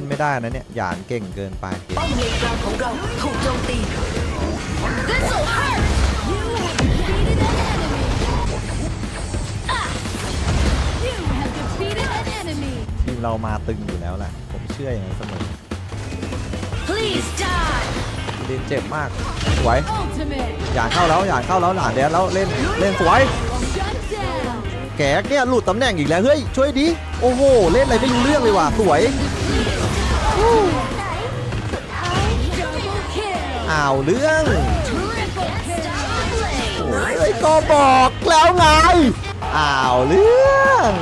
ล่นไม่ได้นะเนี่ยหยานเก่งเกินไปป้อมเลนกลางของเราถูกโจมตี This'll hurt! You have defeated an enemy! Ah! You have defeated an enemy! ทีมเรามาตึงอยู่แล้วแหละผมเชื่ออย่างนั้นเสมอ Please die ลินเจ็บมากสวย Ultimate! หยานเข้าแล้วหยานเข้าแล้วหลานแดนแล้วเล่นเล่นสวย Shut down! แกกเนี่ยหลุดตำแหน่งอีกแล้วเฮ้ยช่วยดิโอ้โหเล่นอะไรไม่รู้เรื่องเลยว่ะสวย Double kill! อ้าวเรื่อง Triple kill! โอ้ยก็บอกแล้วไงอ้าวเรื่อง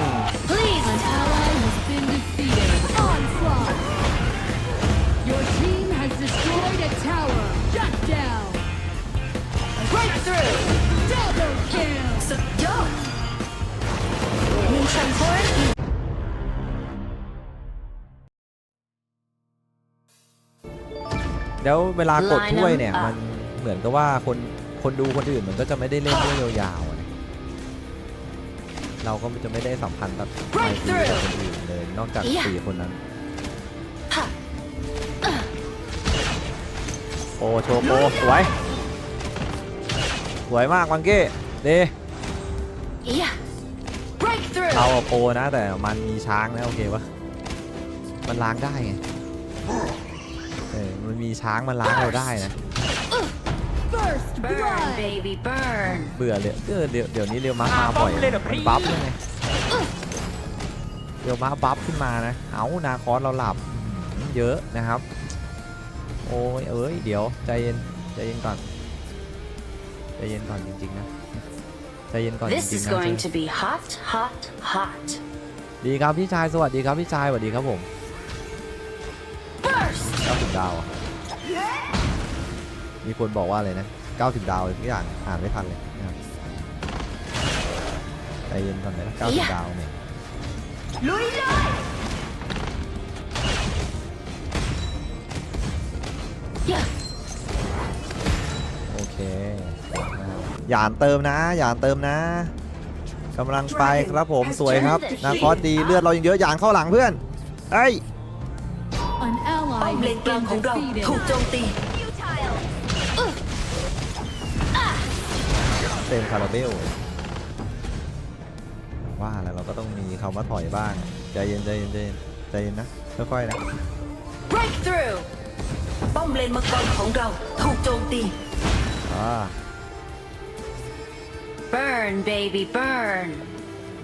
แล้วเวลากด Line ถ้วยเนี่ย them up มันเหมือนกับว่าคนคนดูคนอื่นมันก็จะไม่ได้เล่นด้วยยาวๆอะเราก็จะไม่ได้สัมพันธ์กับไมตรีกับคนอื่นเลยนอกจากสี่คนนั้น โอโชว์โปสวย สวยมากวังเก้เด Yeah breakthrough เราอะโปรนะแต่มันมีช้างนะโอเคปะมันล้างได้ไงเออ มันมีช้างมันล้างเราได้นะ First burn blood! baby burn เบื่อเลยเออเดี๋ยวเดี๋ยวนี้เรียวมามาบ่อยมันบัฟเลยไงเรียวมาบัฟขึ้นมานะ เอานาคอสเราหลับอื้อหือเยอะนะครับ โอ้ยเอ้ยเดี๋ยวใจเย็นใจเย็นก่อนใจเย็นก่อนจริงๆนะใจเย็นก่อนจ This ริง is ๆนะ going to be hot hot hot ดีครับพี่ชายสวัสดีครับพี่ชายสวัสดีครับผม burst 90ดาวอะ มีคนบอกว่าอะไรนะ 90 ดาวอะไรทุกอย่างอ่านไม่ทันเลยนะครับใจเย็นก่อนนะ90 ดาวเนี่ยลุยเลย Yeah โอเคนะครับหยานเติมนะหยานเติมนะกำลังไปครับผมสวยครับนาคอสดีเลือดเรายังเยอะหยานเข้าหลังเพื่อนเอ้ย An ป้อ ally มเลน has กลาง been ของเรา defeated. ถูกโจมตี เต็มคาราเบลว่าแล้วเราก็ต้องมีคำว่าถอยบ้าง ใจเย็นใจเย็นใจเย็นใจเย็นนะ ค่อยๆนะ breakthrough ป้อมเลนมังกรของเราถูกโจมตี อ่า burn baby burn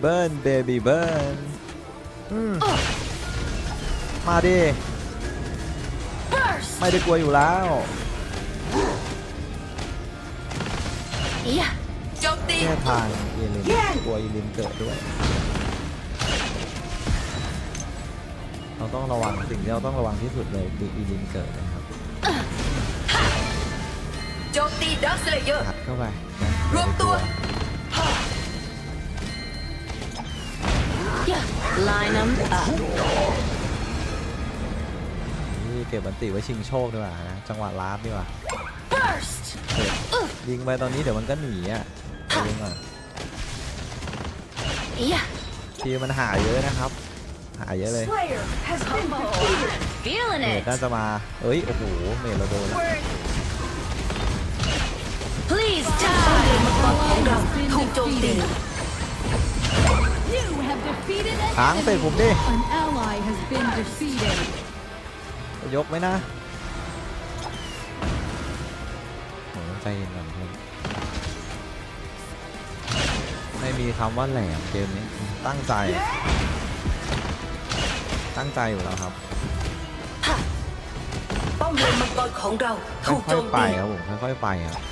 เบิร์นเบบี้เบิร์นมาดิ burst ไม่ได้กลัวอยู่แล้ว Yeah โจมตีแค่ทางเอลินกลัวเอลินเกิดด้วย เราต้องระวังสิ่งที่เราต้องระวังที่สุดเลยคืออีลินเกิดนะครับโจมตีดักสเลเยอร์หัดเข้าไปนะรวมตัวอย่า Yeah line them up นี่เก็บบันติไว้ชิงโชคดีกว่านะจังหวะลาดดีกว่า burst ยิงไปตอนนี้เดี๋ยวมันก็หนีอะ เอายิงก่อน Yeah ทีมมันหาเยอะนะครับ หาเยอะเลย feeling เม it ดน่าจะมาเอ้ย โอ้โห เมดเราโดนแล้ว please die มังเราถูกโจมตี You have defeated an หางเสร็จ enemy. ผมดิ An ally has been defeated. ยกไหมนะโหใจเย็นก่อนเพื่อน ไม่มีคำว่าแหลมเกมนี้ตั้งใจ ตั้งใจอยู่แล้วครับป้อมเลนมังกรของเราถูกค่โจอยมๆไปตีครับผมค่อยๆไปครับ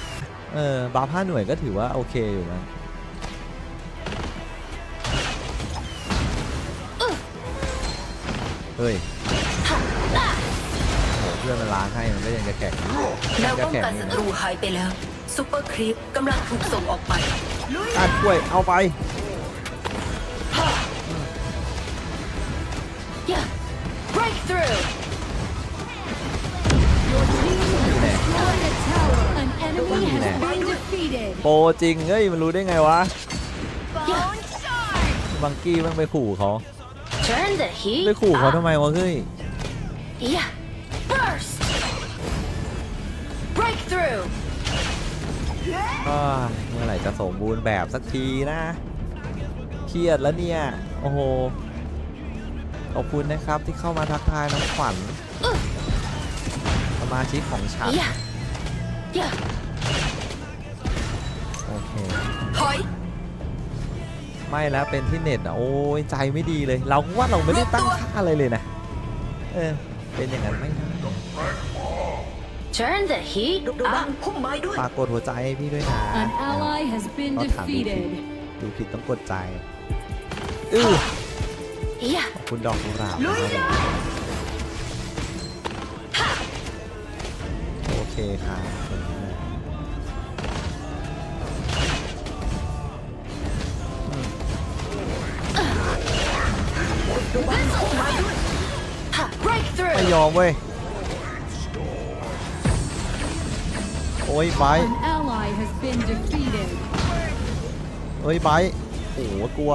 เออบาร์ห้าหน่วยก็ถือว่าโอเคอยู่นะเฮ้ยโหเพื่อนมันล้างให้มันก็ยังจะแข็งแนยัวงจะป้องแข็งกันอยู่ศันะตรูหายไปแล้ว ซูเปอร์ครีปกำลังถูกส่งออกไปอัดกล้วยเอาไป Yeah breakthrough Your team has Nè. destroyed a tower. An enemy Nè. has been defeated. โปรจริงเฮ้ยมันรู้ได้ไงวะ Yeah บังกี้มันไปขู่เขา turn the heat ไปขู่เขา up ทำไมวะเฮ้ย Yeah. Burst. Breakthrough. ก็เมื่อไหร่จะสมบูรณ์แบบสักทีนะ เครียดแล้วเนี่ย โอ้โห ขอบคุณนะครับที่เข้ามาทักทายน้องขวัญสมาชิกของฉัน Yeah. Yeah. โอเคถอยไม่แล้วเป็นที่เน็ตอะโอ้ยใจไม่ดีเลย เราก็ว่าเราไม่ได้ตั้งค่าอะไรเลยนะ เออ เป็นอย่างนั้นไม่ได้ Turn the heat ดูดูบ้าง up. พุ่มไม้ด้วยฝากกดหัวใจให้พี่ด้วยนะ An ally has been Có thẳng đi. defeated. ดูผิดต้องกดใจอื้อ Yeah. ขอบคุณดอกกุหลาบลุยนะเลยโอเคครับขอบคุณมากดูบ้างพุ่มไม้ด้วย Ha, Breakthrough. ไม่ยอมเว้ย อ้ยไบร์ท An ally has been defeated. เอ้ยไบร์ทโอ้โหกลัว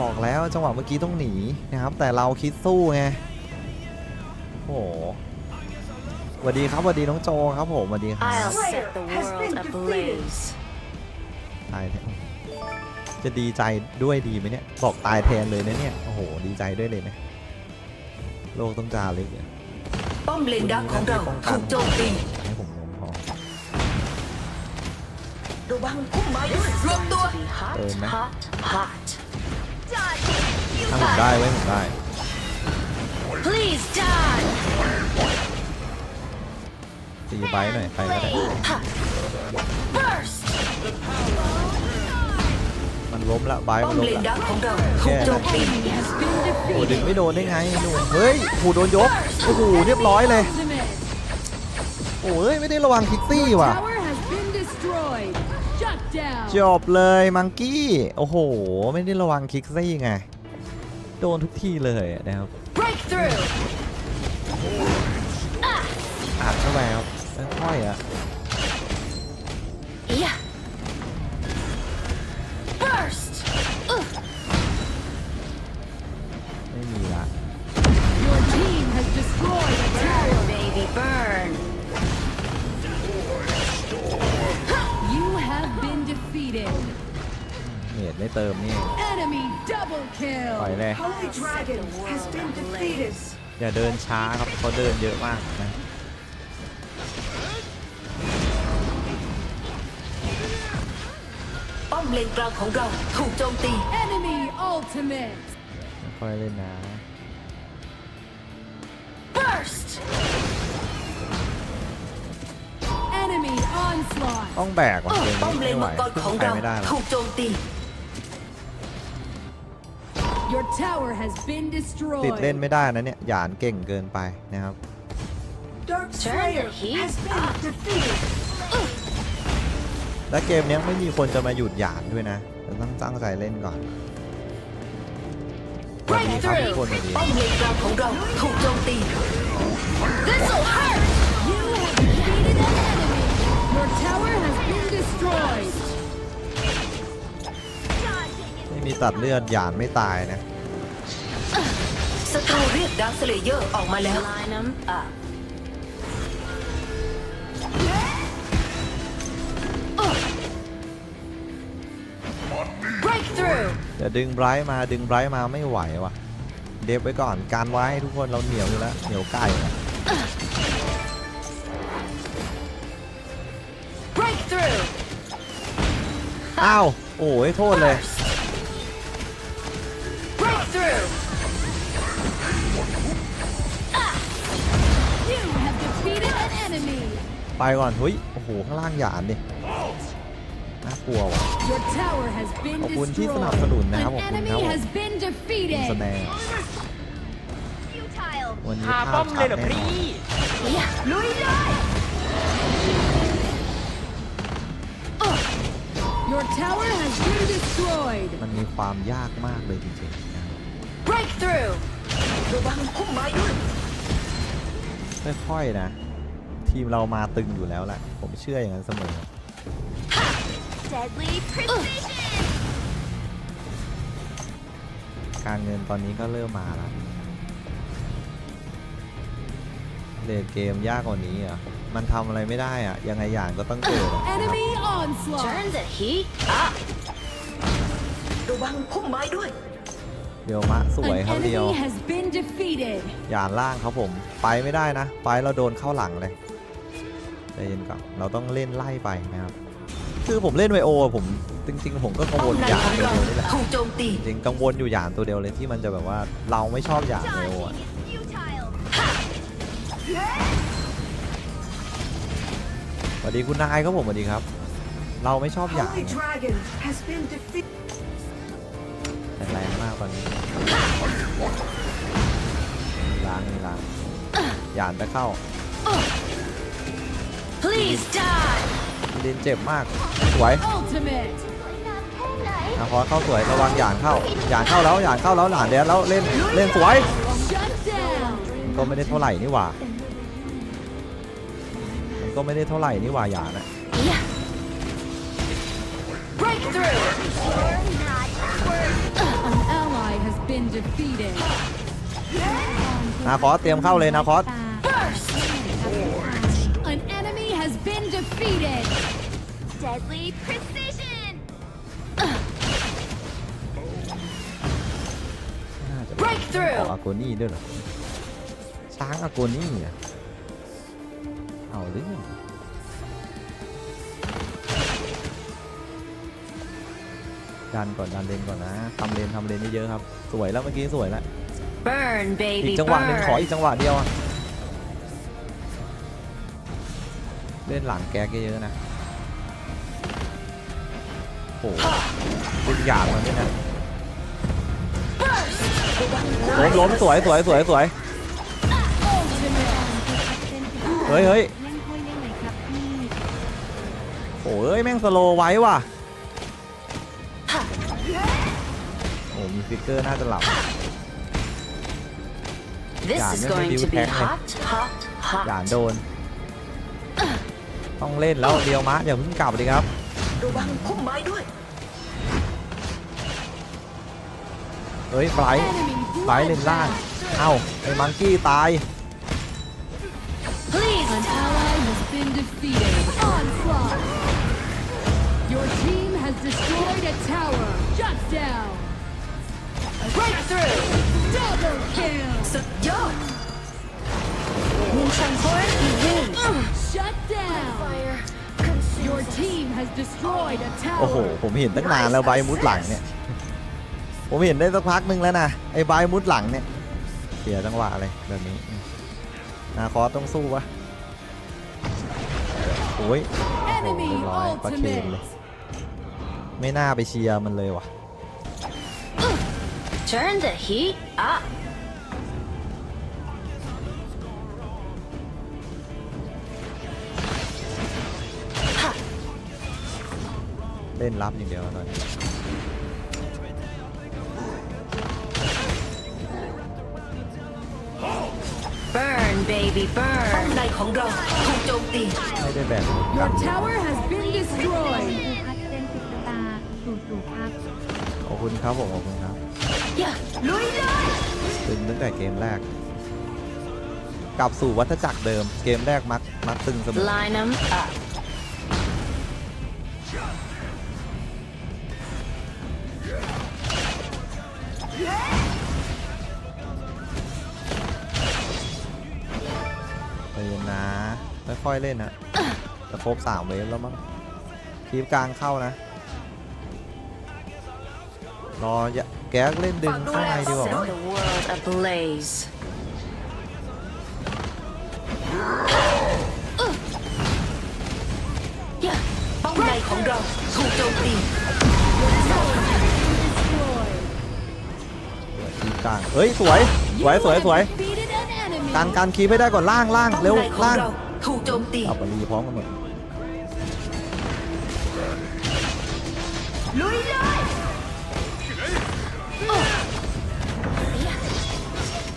บอกแล้วจังหวะเมื่อกี้ต้องหนีนะครับ แต่เราคิดสู้ไงโอ้โหสวัสดีครับสวัสดีน้องโจครับผมสวัสดีครับ I'll set the world ablaze. ตายแทนจะดีใจด้วยดีไหมเนี่ย บอกตายแทนเลยนะเนี่ย โอ้โห ดีใจด้วยเลยนะ โลกต้องจารึกเนี่ย ป้อมเลนดักของเราถูกโจมตีให้ผมลงพอดูบ้างพุ่มไม้ด้วยรวมตัวเติมไหม hot hot ถ้าผมได้ไว้ผมได้ please die ตีไบร์ทหน่อยไปก็ได้ ล้มละไบร์ทป้อมัมนล้มเลนดัละกของเราถูกโจมตี Enemy has been โอ้ดึง defeated. ไม่โดนได้ไงหนุ่มเฮ้ยโหโดนยกโอ้โหเรียบร้อยเลย Ultimate. โอ้ยไม่ได้ระวังคิกซี่ว่ะ Tower has been destroyed. Shut down. จบเลยมังกี้โอ้โห ไม่ได้ระวังคิกซี่ไง โดนทุกทีเลยนะครับ breakthrough อ่านเข้าไปครับค่อยๆอะ เน็ตไม่เติมนี่ Enemy double ปล่อย kill. เลย Holy Dragon has been defeated อย่าเดินช้าครับเขาเดินเยอะมากนะป้อมเลนกลางของเราถูกโจมตี Enemy ultimate. ค่อยๆเล่นนะ burst Enemy onslaught. ต้องแบกว่ะเกมป้อมเลนี้นไม่ไหวมังกรขึ้ของนไปเราไม่ได้หรอก ถูกโจมตี Your tower has been ติดเล่น destroyed. ไม่ได้นะเนี่ยหยานเก่งเกินไปนะครับ Dark Slayer has been defeated และเกมเนี้ยไม่มีคนจะมาหยุดหยานด้วยนะเราต้องตั้งใจเล่นก่อนสวัสดีครับทุกคนสวัสดี ป้อมเลนกลางของเราถูกโจมตี This'll hurt You have defeated an enemy. Your tower has been destroyed. ไม่มีตัดเลือดหยานไม่ตายนะ ศัตรูเรียกดาร์คสเลเยอร์ออกมาแล้ว Line them up breakthrough เดี๋ยวดึงไบรท์มาดึงไบรท์มาไม่ไหวว่ะ เดฟไว้ก่อนการไว้ให้ทุกคนเราเหนียวอยู่แล้วเหนียวไก่อะ breakthrough อ้าวโอ้ยโทษเลย breakthrough ไปก่อนเฮ้ยโอ้โหข้างล่างหยานดิน่ากลัวว่ะ Your tower has been ขอบคุณ destroyed. ที่สนับสนุนนะครับ An ขอบคุณ enemy ครับผม has been คุณสแน defeated. ร์วันนี้หาภาป้อพมชัเลดยเหรอแน่นอนพี่ yeah ลุยเลย Your tower has been destroyed. มันมีความยากมากเลยจริงๆนะครับ breakthrough ดูบ้างพุ่มไม้ด้วยค่อยๆนะ ทีมเรามาตึงอยู่แล้วแหละผมเชื่ออย่างนั้นเสมอ deadly precision การเงินตอนนี้ก็เริ่มมาแล้วเลนเกมยากกว่านี้อะ มันทำอะไรไม่ได้อะ ยังไงอย่างก็ต้องเกิดอะ Enemy onslaught. Turn the heat up. ระวังพุ่มไม้ด้วย เดียวมะสวย An ครับเดียว enemy has been defeated. หยานล่างครับผม ไปไม่ได้นะ ไปเราโดนเข้าหลังเลย ใจเย็นก่อนเราต้องเล่นไล่ไปนะครับคือผมเล่นไวโออะผมจริงๆ ผมก็กังวป้อลมในหยาขนองตัวเราเดียวนี่แหละถูกโจมตีจริงๆกังวลอยู่หยานตัวเดียวเลยที่มันจะแบบว่าเราไม่ชอบหยานไวโออะสวัสดีคุณนายครับผมสวัสดีครับ เราไม่ชอบหยาน Holy Dragon has been defeated แต่แรงมากตอนนี้ล้างนี่ล้างหยานจะเข้า Please die. ลินเจ็บมากสวย Ultimate. นะพอเข้าสวยระวังหยานเข้าหยานเข้าแล้วหยานเข้าแล้วหลานเดียวแล้วเล่นเล่นสวย Shut down. มันก็ไม่ได้เท่าไหร่นี่หว่ามันก็ไม่ได้เท่าไหร่นี่หว่าหยานอะ Yeah. Breakthrough. An ally has been defeated. นาคอสเตรียมเข้าเลยนาคอส defeated. Deadly precision! น่าจะ Breakthrough ออกอาโกนี่ด้วยเหรอ ช้างอาโกนี่อะเอาเรื่องดันก่อนดันเลนก่อนนะทำเลนทำเลนเยอะๆครับ สวยแล้วเมื่อกี้สวยแล้ว Burn, อี baby, กจังหวะหนึ่งขอ burn. อีกจังหวะเดียวอะ เล่นหลังแก๊กเยอะๆนะโอ้โหเป็นหยาดมันด้วยนะล้มล้มสวยสวยสวยสวยเฮ้ยเฮ้ยโอ้ยแม่งสโลว์ไว้ว่ะโอ้มีฟิกเกอร์น่าจะหลับ This Yeah, is maybe going we to be can, like- hot, hot, หยาน hot. โดน ต้องเล่นแล้วเดียวมะอย่าเพิ่งกลับเลยครับระวังพุ่มไม้ด้วยเฮ้ยไบรท์ Enemy ไบรท์เลนล่าง bloodbath. เอ้าไอ้มังกี้ตาย Please An die. ally has been defeated. Onslaught. Your team has destroyed a tower. Shut down. Breakthrough. Double kill. สุดยอด Moonshine Forest begin. Shut down. Your team has destroyed a โอ้โห tower. ผมเห็นตั้งนานแล้วไบรท์มุดหลังเนี่ย ผมเห็นได้สักพักหนึงแล้วนะ ไอ้ไบรท์มุดหลังเนี่ย เสียจังหวะอะไรแบบนี้นาคอสต้องสู้ปะโอ้ยโอ้โห Enemy เรียบร้อยประเคนเลย ultimate. ไม่น่าไปเชียร์มันเลยว่ะ Turn the heat up. เล่นรับอย่างเดียวตอนนี้ Burn, baby, ป้อม burn. ในของเราถูกโจมตี ไม่ได้แบ่งกั Your น tower has been destroyed. พัดเต็มสิบตาสู่สู่ครับ ขอบคุณครับผมขอบคุณครับ Yeah. ลุยเลย ตึงตั้งแต่เกมแรก กลับสู่วัฏจักรเดิม เกมแรกมักมักตึงเสมอ Line them up. ค่อยๆเล่นนะจะครบสามเวฟแล้วมั้งคีบกลางเข้านะ รออย่าแก๊กเล่นดึงข้างในดีกว่า Set มั้ง the world ablaze. ป้อมในของเราถูกโจมตี Destroyed. คีบกลางเฮ้ย สวย สวย You สวย have สวย defeated an enemy. การการคีบให้ได้ก่อนล่างล่างป้อมเร็วในของล่างเรา ถูกโจมตี เอาไปรีพร้อมกันหมดลุยเลย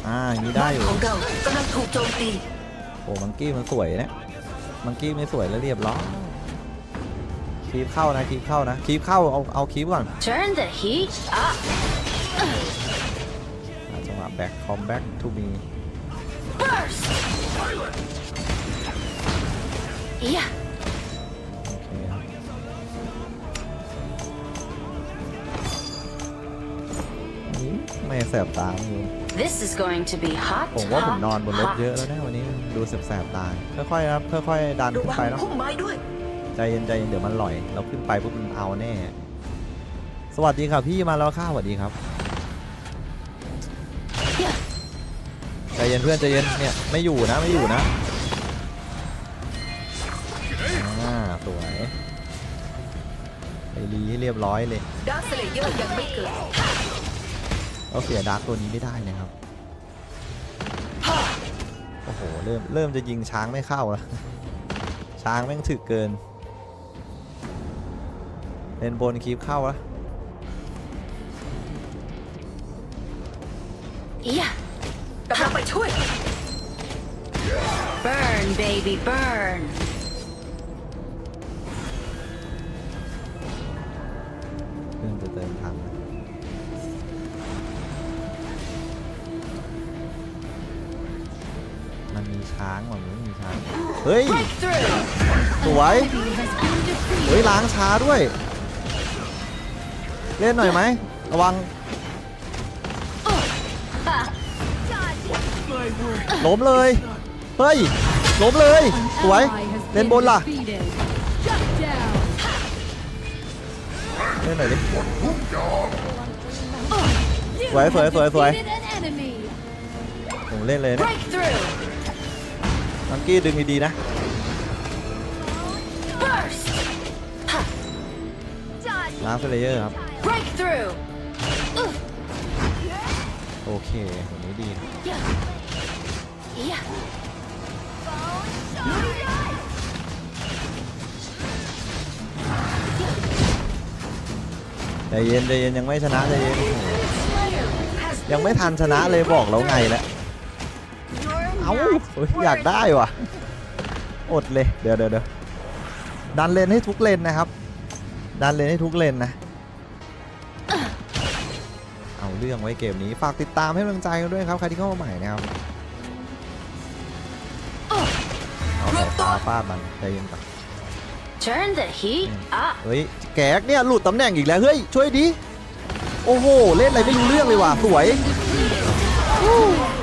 อ่าอย่างนี้ได้อยู่ของเรากำลังถูกโจมตี โอ้มังกี้มันสวยนะมังกี้ไม่สวยแล้วเรียบร้อยคีบเข้านะคีบเข้านะคีบเข้าเอาเอาคีบก่อน Turn the heat up. อ่าจังหวะแบ็คคอมแบ็คทูมี Burst. เอียโอเคครับนี่ไม่แสบตาอยู่ This is going to be hot ผมว่าผมนอนบนรถ hot, เยอะแล้วนะวันนี้ดูแสบๆตาค่อยๆครับค่อยๆดันระขึ้นวังไปเนาะพุ่มไม้ด้วยใจเย็นใจเย็นเดี๋ยวมันหล่อย เราขึ้นไปปุ๊บมันเอาแน่ สวัสดีครับพี่มาแล้วค่ะสวัสดีครับใจเย็นเพื่อนใจเย็นเนี่ยไม่อยู่นะไม่อยู่นะ ไปรีให้เรียบร้อยเลยดาร์คสเลเยอร์ยังไม่เกิดเราเสียดาร์กตัวนี้ไม่ได้นะครับ โอ้โห เริ่มเริ่มจะยิงช้างไม่เข้าแล้ว ช้างแม่งถึกเกินเลนบนคีบเข้าแล้วเอียกำลังไปช่วย burn baby burn ช้างว่ะมึงมีช้าง เฮ้ย สวย เฮ้ยล้างช้าด้วย เล่นหน่อยไหม ระวัง ล้มเลย เฮ้ย ล้มเลย สวย เล่นบนล่ะ เล่นหน่อยดิ สวยสวยสวยสวยผมเล่นเลยนะ breakthrough มังกี้ดึงดีๆนะล้างเฟลเยอร์ครับ โอเคผมนี้ดีเอียใจเย็นใจเย็นยังไม่ชนะใจเย็นยังไม่ทันชนะเลยบอกแล้วไงแล้ว เอ้าเฮ้ยอยากได้ว่ะ อดเลย เดี๋ยวเดี๋ยวเดี๋ยวดันเลนให้ทุกเลนนะครับ ดันเลนให้ทุกเลนนะ เอาเรื่องไว้เกมนี้ ฝากติดตามให้กำลังใจกันด้วยครับ ใครที่เข้ามาใหม่นะครับ เอาสายฟ้าฟาดมันใจเย็นก่อน turn the heat up เฮ้ย แกกเนี่ยหลุดตำแหน่งอีกแล้ว เฮ้ย ช่วยดิ โอ้โห เล่นอะไรไม่รู้เรื่องเลยว่ะ สวย Double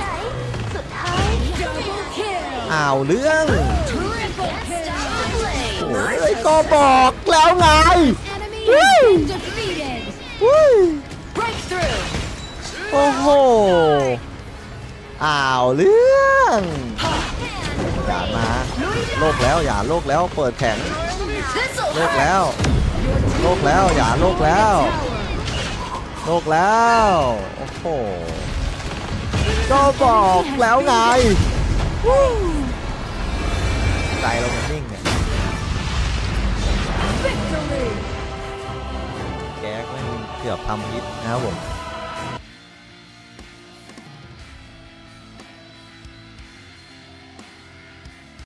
kill. อ้าวเรื่อง Triple kill. โอ้ยก็บอกแล้วไง Enemy has been defeated. อุ้ย breakthrough โอ้โหอ้าวเรื่องอย่ามาโลกแล้วอย่าโลกแล้วเปิดแข็ง this'll โลกแล้วโลกแล้วอย่าโลกแล้วโลกแล้วโอ้โหก็บอกแล้วไงวู้ ใจเรามันนิ่งเนี่ย Victory. แก๊กไม่งเกือบทำพิษนะครับผม